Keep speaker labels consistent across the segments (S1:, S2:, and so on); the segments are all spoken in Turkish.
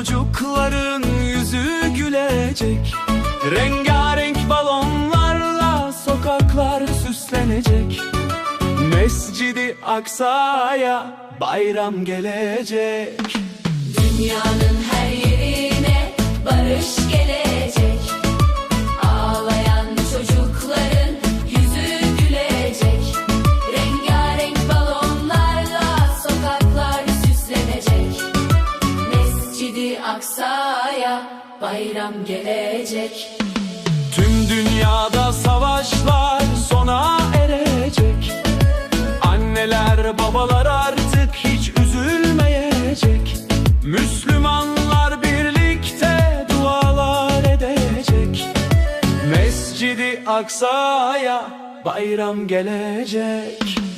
S1: Çocukların yüzü gülecek. Rengarenk balonlarla sokaklar süslenecek. Mescidi Aksa'ya bayram gelecek.
S2: Dünyanın her yeri Aksa'ya bayram gelecek.
S1: Tüm dünyada savaşlar sona erecek. Anneler babalar artık hiç üzülmeyecek. Müslümanlar birlikte dualar edecek. Mescidi Aksa'ya bayram gelecek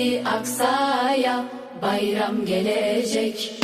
S2: Mescidi Aksa'ya bayram gelecek.